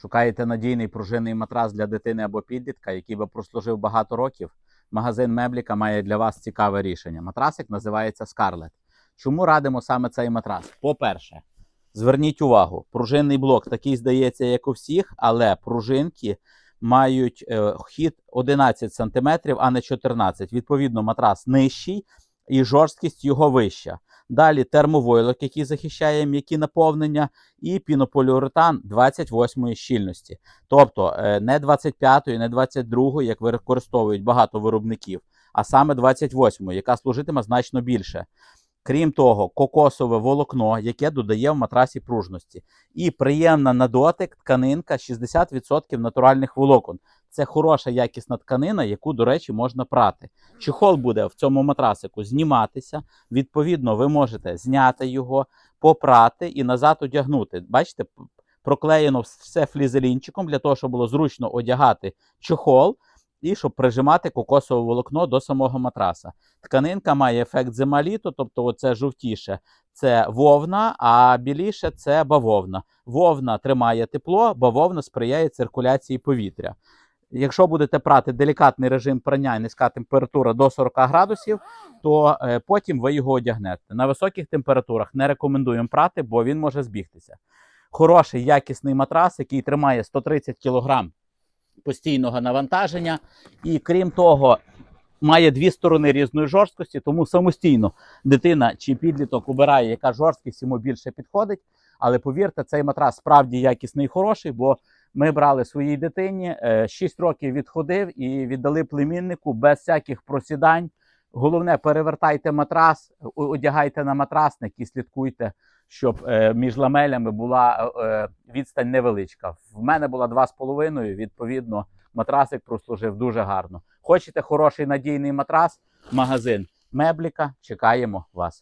Шукаєте надійний пружинний матрас для дитини або підлітка, який би прослужив багато років. Магазин Мебліка має для вас цікаве рішення. Матрасик називається Scarlett. Чому радимо саме цей матрас? По-перше, зверніть увагу, пружинний блок такий здається, як у всіх, але пружинки мають е, хід 11 см, а не 14 Відповідно, матрас нижчий і жорсткість його вища. Далі термовойлок, який захищає м'які наповнення, і пінополіуретан 28-ї щільності. Тобто е, не 25, не 22, як використовують багато виробників, а саме 28, яка служитиме значно більше. Крім того, кокосове волокно, яке додає в матрасі пружності. І приємна на дотик тканинка 60% натуральних волокон. Це хороша якісна тканина, яку, до речі, можна прати. Чехол буде в цьому матрасику зніматися. Відповідно, ви можете зняти його, попрати і назад одягнути. Бачите, проклеєно все флізелінчиком для того, щоб було зручно одягати чохол і щоб прижимати кокосове волокно до самого матраса. Тканинка має ефект зима-літо, тобто оце жовтіше це вовна, а біліше це бавовна. Вовна тримає тепло, бавовна сприяє циркуляції повітря. Якщо будете прати делікатний режим прання і низька температура до 40 градусів, то е, потім ви його одягнете. На високих температурах не рекомендуємо прати, бо він може збігтися. Хороший якісний матрас, який тримає 130 кг постійного навантаження, і крім того, має дві сторони різної жорсткості, тому самостійно дитина чи підліток обирає, яка жорсткість йому більше підходить. Але повірте, цей матрас справді якісний і хороший, бо ми брали своїй дитині, 6 років відходив і віддали племіннику без всяких просідань. Головне, перевертайте матрас, одягайте на матрасник і слідкуйте, щоб е, між ламелями була е, е, відстань невеличка. В мене була 2,5, відповідно, матрасик прослужив дуже гарно. Хочете хороший надійний матрас? Магазин Мебліка. Чекаємо вас.